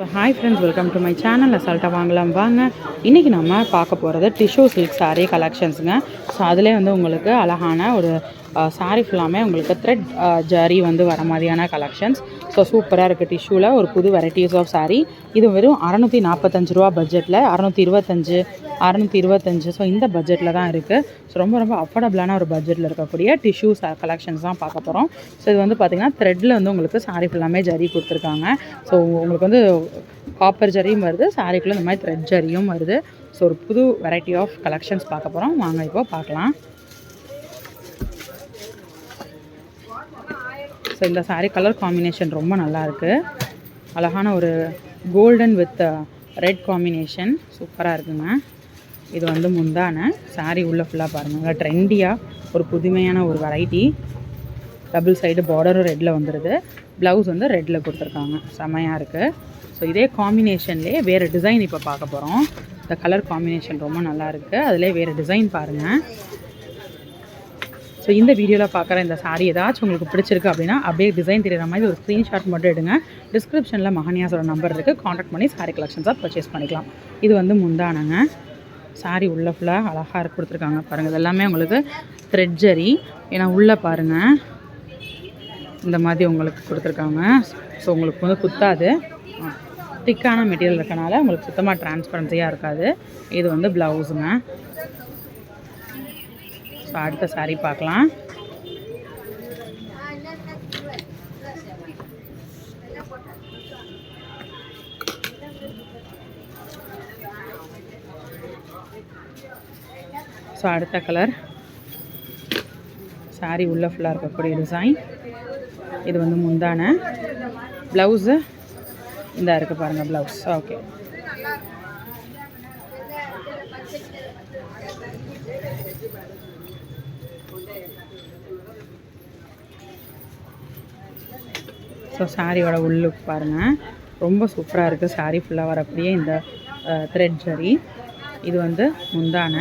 So hi friends welcome to my channel அசால்ட்டாக வாங்கலாம் வாங்க இன்றைக்கி நம்ம பார்க்க போகிறது டிஷ்யூ சில்க் சாரீ கலெக்ஷன்ஸுங்க ஸோ அதிலே வந்து உங்களுக்கு அழகான ஒரு saree ஃபுல்லாமே உங்களுக்கு த்ரெட் ஜாரி வந்து வர மாதிரியான கலெக்ஷன்ஸ் ஸோ சூப்பராக இருக்குது டிஷ்யூவில் ஒரு புது வெரைட்டிஸ் ஆஃப் saree. இது வெறும் அறநூற்றி நாற்பத்தஞ்சு ரூபா பட்ஜெட்டில் அறநூற்றி இருபத்தஞ்சு அறநூற்றி இருபத்தஞ்சு. ஸோ இந்த பட்ஜெட்டில் தான் இருக்குது ஸோ ரொம்ப ரொம்ப அஃபோர்டபுளான ஒரு பட்ஜெட்டில் இருக்கக்கூடிய டிஷ்யூ கலெக்ஷன்ஸ் தான் பார்க்க போகிறோம் ஸோ இது வந்து பார்த்திங்கன்னா த்ரெட்டில் வந்து உங்களுக்கு saree ஃபுல்லாமே ஜரி கொடுத்துருக்காங்க. ஸோ உங்களுக்கு வந்து காப்பர் ஜரியும் வருது. சாரிக்குள்ளே இந்த மாதிரி த்ரெட் ஜரியும் வருது. ஸோ ஒரு புது வெரைட்டி ஆஃப் கலெக்ஷன்ஸ் பார்க்க போகிறோம் வாங்க இப்போ பார்க்கலாம். ஸோ இந்த சாரீ கலர் காம்பினேஷன் ரொம்ப நல்லாயிருக்கு அழகான ஒரு கோல்டன் வித் ரெட் காம்பினேஷன் சூப்பராக இருக்குங்க. இது வந்து முந்தான. சாரீ உள்ளே ஃபுல்லாக பாருங்கள் நல்லா ட்ரெண்டியாக ஒரு புதுமையான ஒரு வெரைட்டி டபுள் சைடு பார்டரும் ரெட்டில் வந்துடுது ப்ளவுஸ் வந்து ரெட்டில் கொடுத்துருக்காங்க. செமையாக இருக்குது ஸோ இதே காம்பினேஷன்லேயே வேறு டிசைன் இப்போ பார்க்க போகிறோம் இந்த கலர் காம்பினேஷன் ரொம்ப நல்லா இருக்குது அதிலே வேறு டிசைன் பாருங்கள் ஸோ இந்த வீடியோவில் பார்க்குற இந்த சாரீ ஏதாச்சும் உங்களுக்கு பிடிச்சிருக்கு அப்படின்னா அப்படியே டிசைன் தெரியுற மாதிரி ஒரு ஸ்க்ரீன்ஷாட் மட்டும் எடுங்க. டிஸ்கிரிப்ஷனில் மகனியாஸோட நம்பர் இருக்குது காண்டாக்ட் பண்ணி saree கலெக்ஷன்ஸாக பர்ச்சேஸ் பண்ணிக்கலாம். இது வந்து முந்தானங்க. Saree உள்ளே ஃபுல்லாக அழகாக கொடுத்துருக்காங்க. பாருங்கள் இது எல்லாமே உங்களுக்கு த்ரெட் ஜரி ஏன்னா உள்ளே பாருங்கள் இந்த மாதிரி உங்களுக்கு கொடுத்துருக்காங்க. ஸோ உங்களுக்கு வந்து குத்தாது. திக்கான மெட்டீரியல் இருக்கனால உங்களுக்கு சுத்தமாக டிரான்ஸ்பரன்சியாக இருக்காது. இது வந்து ப்ளவுஸுங்க ஸோ அடுத்த சாரி பார்க்கலாம். ஸோ அடுத்த கலர் சாரி உள்ளே ஃபுல்லாக இருக்கக்கூடிய டிசைன் இது வந்து முந்தான. ப்ளவுஸு இந்த இருக்குது பாருங்கள் ப்ளவுஸ் ஓகே ஸோ சாரியோட உள்ளுக்கு பாருங்கள் ரொம்ப சூப்பராக இருக்குது saree ஃபுல்லாக வரக்கூடிய இந்த த்ரெட் ஜரி இது வந்து முந்தான.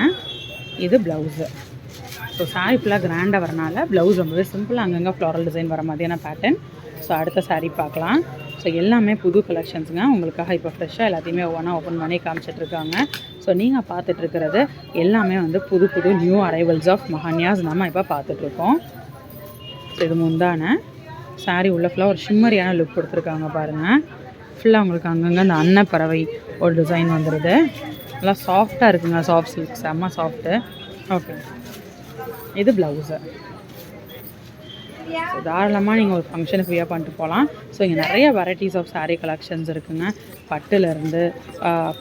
இது ப்ளவுஸு ஸோ சாரி ஃபுல்லாக கிராண்டாக வரனால ப்ளவுஸ் ரொம்பவே சிம்பிளாக அங்கங்கே ஃப்ளாரல் டிசைன் வர மாதிரியான பேட்டர்ன் ஸோ அடுத்த saree பார்க்கலாம். ஸோ எல்லாமே புது கலெக்ஷன்ஸுங்க உங்களுக்காக இப்போ ஃப்ரெஷ்ஷாக எல்லாத்தையுமே ஒவ்வொன்றா ஓப்பன் பண்ணி காமிச்சிட்ருக்காங்க ஸோ நீங்கள் பார்த்துட்ருக்கிறது எல்லாமே வந்து புது புது நியூ அரைவல்ஸ் ஆஃப் மஹான்யாஸ் நம்ம இப்போ பார்த்துட்ருக்கோம் ஸோ இது முந்தான. Saree உள்ள ஃபுல்லாக ஒரு ஷிம்மரியான லுக் கொடுத்துருக்காங்க பாருங்கள் ஃபுல்லாக உங்களுக்கு அங்கங்கே அந்த அன்னப்பறவை ஒரு டிசைன் வந்துடுது நல்லா சாஃப்டாக இருக்குங்க சாஃப்ட் சில்க் செம்ம சாஃப்ட்டு ஓகே இது ப்ளவுஸு ஸோ தாராளமாக நீங்கள் ஒரு ஃபங்க்ஷனுக்கு வியர் பண்ணிட்டு போகலாம் ஸோ இங்கே நிறைய வெரைட்டிஸ் ஆஃப் சாரீ கலெக்ஷன்ஸ் இருக்குங்க. பட்டுலேருந்து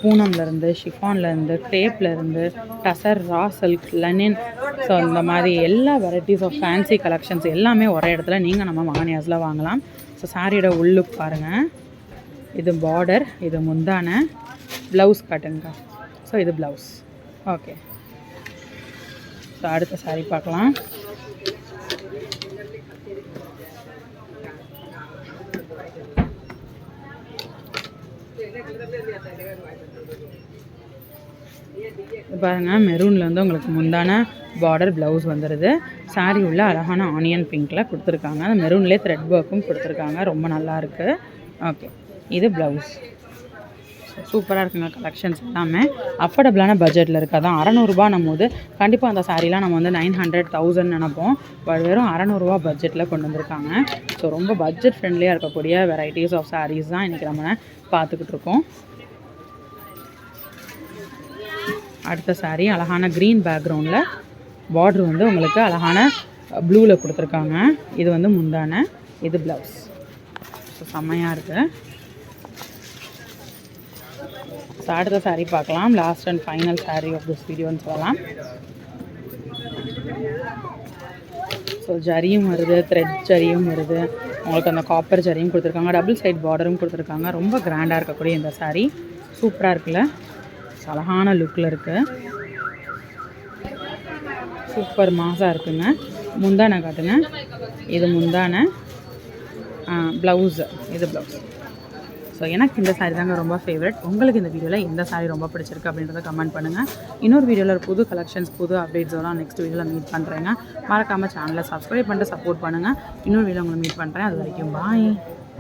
பூனம்லேருந்து ஷிஃபான்லேருந்து க்ரேப்லேருந்து tussar raw silk linen so இந்த மாதிரி எல்லா வெரைட்டிஸ் ஆஃப் ஃபேன்சி கலெக்ஷன்ஸ் எல்லாமே ஒரே இடத்துல நீங்கள் நம்ம மகனியாஸில் வாங்கலாம். ஸோ சாரியோட உள்ளுக்கு பாருங்கள் இது பார்டர் இது முந்தான ப்ளவுஸ் கட்டுங்க ஸோ இது ப்ளவுஸ் ஓகே ஸோ அடுத்த சாரி பார்க்கலாம். பாருங்க மெரூனில் வந்து உங்களுக்கு முந்தான பார்டர் ப்ளவுஸ் வந்துடுது சாரீ உள்ள அழகான ஆனியன் பிங்க்கில் கொடுத்துருக்காங்க. அந்த மெரூன்லேயே த்ரெட் ஒர்க்கும் கொடுத்துருக்காங்க. ரொம்ப நல்லா இருக்குது ஓகே இது ப்ளவுஸ் சூப்பராக இருக்குங்க கலெக்ஷன்ஸ் எல்லாமே. அஃபோர்டபுளான பட்ஜெட்டில் இருக்குது அதான் போது கண்டிப்பாக அந்த சாரீலாம் நம்ம வந்து நைன் ஹண்ட்ரட் தௌசண்ட் நினைப்போம். பட் வெறும் அறநூறுவா பட்ஜெட்டில் கொண்டு வந்திருக்காங்க. ஸோ ரொம்ப பட்ஜெட் ஃப்ரெண்ட்லியாக இருக்கக்கூடிய வெரைட்டிஸ் ஆஃப் சாரீஸ் தான் இன்றைக்கி நம்ம பார்த்துக்கிட்டு இருக்கோம். அடுத்த சாரீ அழகான க்ரீன் பேக்ரவுண்டில் பார்ட்ரு வந்து உங்களுக்கு அழகான ப்ளூவில் கொடுத்துருக்காங்க. இது வந்து முந்தான இது ப்ளவுஸ் ஸோ செம்மையாக இருக்குது ஸோ அடுத்த சாரீ பார்க்கலாம் last and final sari of this வீடியோன்னு சொல்லலாம். ஸோ ஜரியும் வருது த்ரெட் ஜரியும் வருது. உங்களுக்கு அந்த காப்பர் ஜரியும் கொடுத்துருக்காங்க. டபுள் சைட் பார்டரும் கொடுத்துருக்காங்க. ரொம்ப கிராண்டாக இருக்கக்கூடிய இந்த சாரீ சூப்பராக இருக்குல்ல? அழகான லுக்கில் இருக்குது சூப்பர் மாசாக இருக்குங்க. முந்தானை காட்டுங்க. இது முந்தானை ப்ளவுஸு இது ப்ளவுஸ் ஸோ எனக்கு இந்த saree தாங்க ரொம்ப ஃபேவரட் உங்களுக்கு இந்த வீடியோவில் எந்த saree ரொம்ப பிடிச்சிருக்கு அப்படின்றத கமெண்ட் பண்ணுங்கள் இன்னொரு வீடியோவில் புது கலெக்ஷன்ஸ் புது அப்டேட்ஸோட நெக்ஸ்ட் வீடியோவில் மீட் பண்ணுறேங்க மறக்காமல் சேனலை சப்ஸ்கிரைப் பண்ணிட்டு சப்போர்ட் பண்ணுங்கள் இன்னொரு வீடியோ உங்களை மீட் பண்ணுறேன் அது வரைக்கும் பாய்